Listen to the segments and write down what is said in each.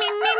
me, me.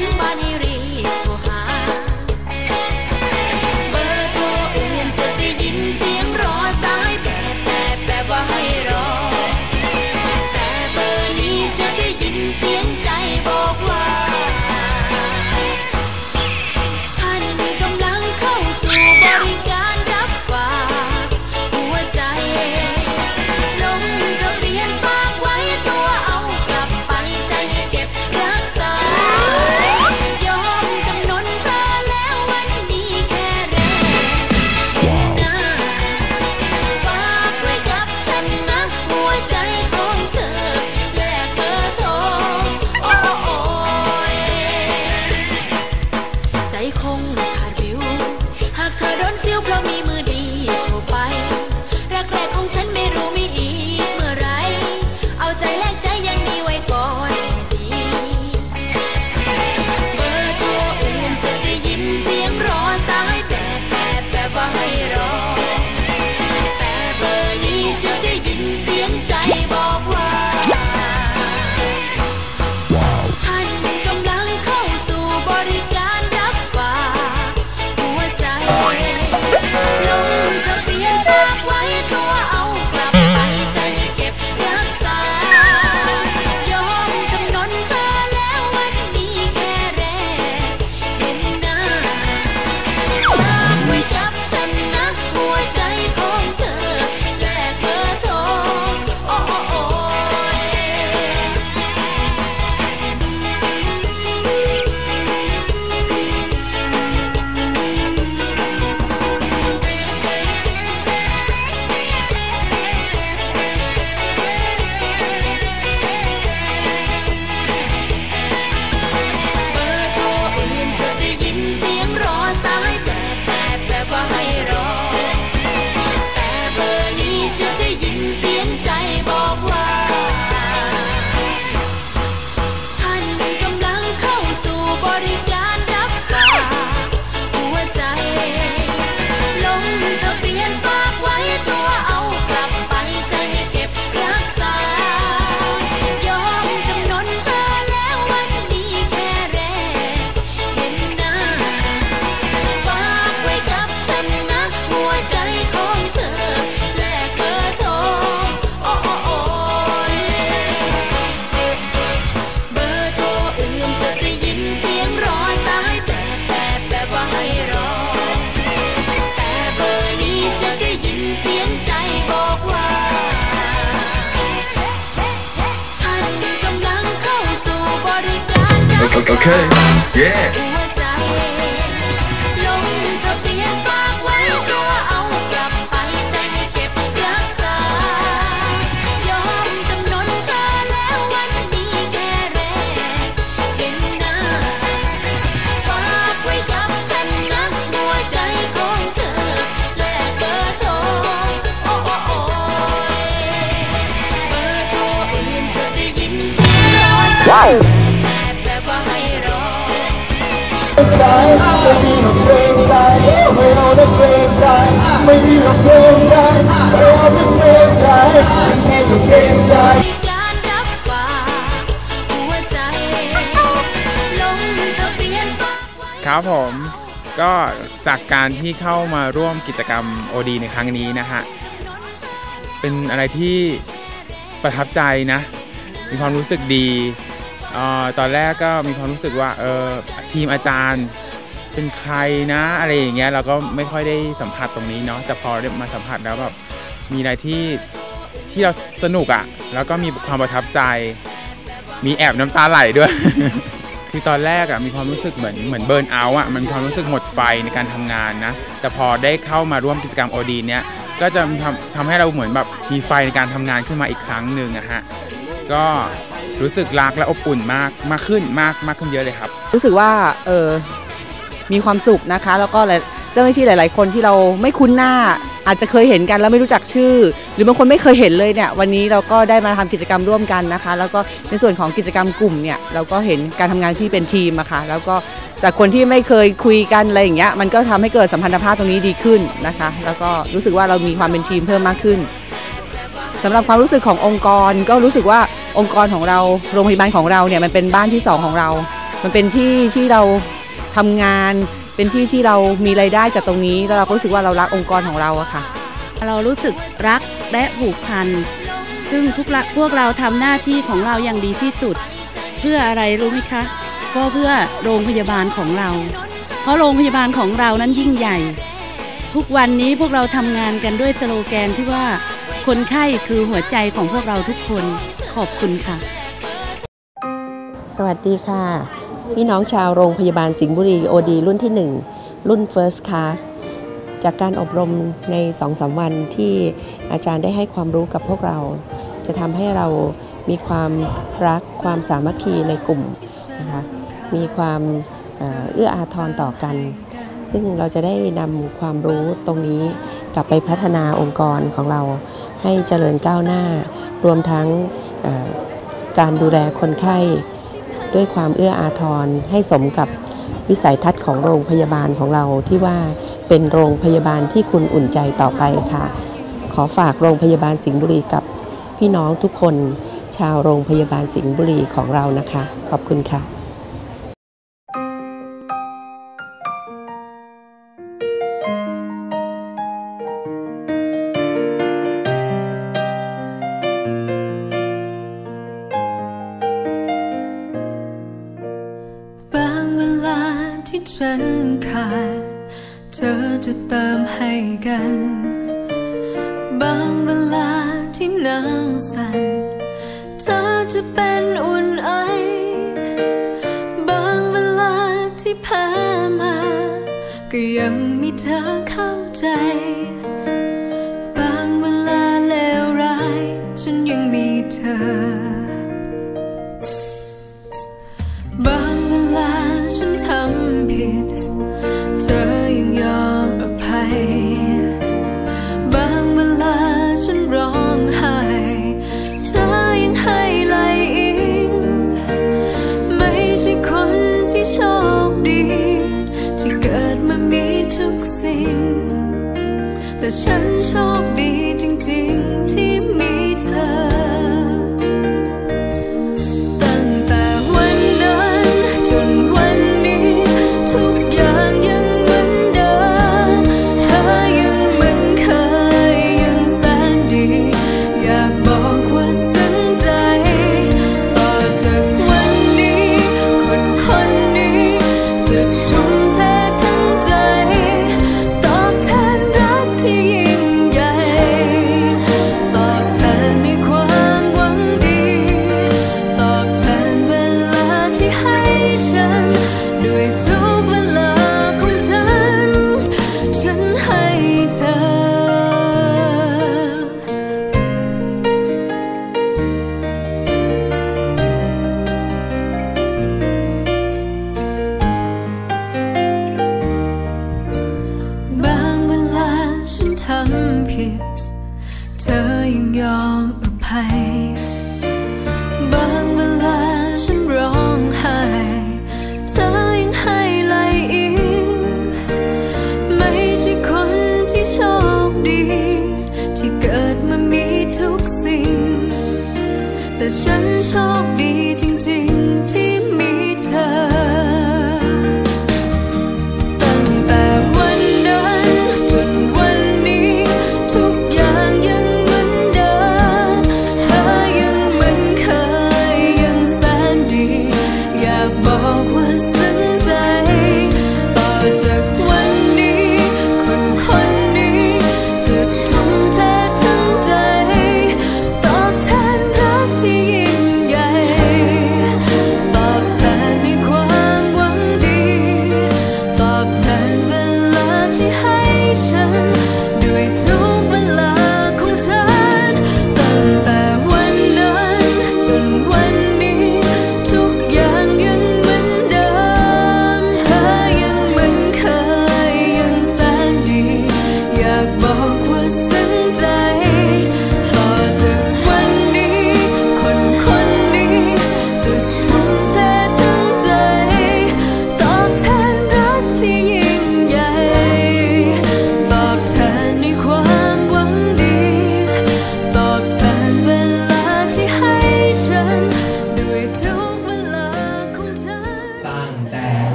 you money Okay. Yeah ใจไม่มีหรอกเกรงใจไม่เอาได้เกรงใจไม่มีหรอกเกรงใจไม่เอาได้เกรงใจแค่เกรงใจการรับฝากหัวใจลงทะเบียนฝากไว้ ครับผมก็จากการที่เข้ามาร่วมกิจกรรม OD ในครั้งนี้นะฮะ เป็นอะไรที่ประทับใจนะ มีความรู้สึกดี ออตอนแรกก็มีความรู้สึกว่าเออทีมอาจารย์เป็นใครนะอะไรอย่างเงี้ยเราก็ไม่ค่อยได้สัมผัสตรงนี้เนาะแต่พอได้มาสัมผัสแล้วแบบมีอะไรที่ที่เราสนุกอะ่ะแล้วก็มีความประทับใจ มีแอบน้ำตาไหลด้วย คือตอนแรกอะมีความรู้สึกเหมือนเหมือนเบิร์นเอาท์อะมันความรู้สึกหมดไฟในการทำงานนะแต่พอได้เข้ามาร่วมกิจกรรมโอดีเนี้ยก็จะทำทำให้เราเหมือนแบบมีไฟในการทำงานขึ้นมาอีกครั้งหนึ่งอะฮะก็ รู้สึกรักและอบอุ่นมากมากขึ้นมากมากขึ้นเยอะเลยครับ รู้สึกว่าเออมีความสุขนะคะ แล้วก็เจ้าหน้าที่หลาย ๆ คนที่เราไม่คุ้นหน้า อาจจะเคยเห็นกันแล้วไม่รู้จักชื่อ หรือบางคนไม่เคยเห็นเลยเนี่ยวันนี้เราก็ได้มาทำกิจกรรมร่วมกันนะคะ แล้วก็ในส่วนของกิจกรรมกลุ่มเนี่ยเราก็เห็นการทำงานที่เป็นทีมอะค่ะแล้วก็จากคนที่ไม่เคยคุยกันอะไรอย่างเงี้ยมันก็ทำให้เกิดสัมพันธภาพตรงนี้ดีขึ้นนะคะ แล้วก็รู้สึกว่าเรามีความเป็นทีมเพิ่มมากขึ้นสำหรับความรู้สึกขององค์กรก็รู้สึกว่า องค์กรของเราโรงพยาบาลของเราเนี่ยมันเป็นบ้านที่สองของเรา มันเป็นที่ที่เราทำงาน เป็นที่ที่เรามีรายได้จากตรงนี้ แล้วเราก็รู้สึกว่าเรารักองค์กรของเราอะค่ะ เรารู้สึกรักและผูกพัน ซึ่งทุกละพวกเราทำหน้าที่ของเราอย่างดีที่สุด เพื่ออะไรรู้ไหมคะ ก็เพื่อโรงพยาบาลของเรา เพราะโรงพยาบาลของเรานั้นยิ่งใหญ่ ทุกวันนี้พวกเราทำงานกันด้วยสโลแกนที่ว่าคนไข้คือหัวใจของพวกเราทุกคน ขอบคุณค่ะ สวัสดีค่ะ พี่น้องชาวโรงพยาบาลสิงห์บุรีโอดีรุ่นที่ 1 รุ่น First Class จากการอบรมใน2-3วันที่อาจารย์ได้ให้ความรู้กับพวกเรา จะทำให้เรามีความรักความสามัคคีในกลุ่มนะคะมีความเอื้ออาทรต่อกัน ซึ่งเราจะได้นำความรู้ตรงนี้กลับไปพัฒนาองค์กรของเราให้เจริญก้าวหน้า รวมทั้ง การดูแลคนไข้ด้วยความเอื้ออาทรให้สมกับวิสัยทัศน์ของโรงพยาบาลของเราที่ว่าเป็นโรงพยาบาลที่คุณอุ่นใจต่อไปค่ะ ขอฝากโรงพยาบาลสิงห์บุรีกับพี่น้องทุกคนชาวโรงพยาบาลสิงห์บุรีของเรานะคะ ขอบคุณค่ะ ให้กัน บางเวลาที่หนาวสั่นเธอจะเป็นอุ่นไอบางเวลาที่แพ้มา ก็ยังมีเธอเข้าใจ บางเวลาเลวร้ายฉันยังมีเธอ ฉัน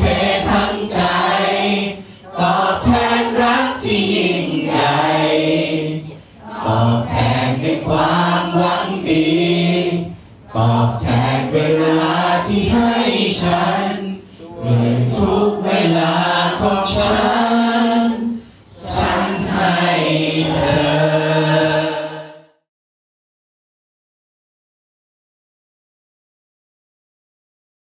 ทุ่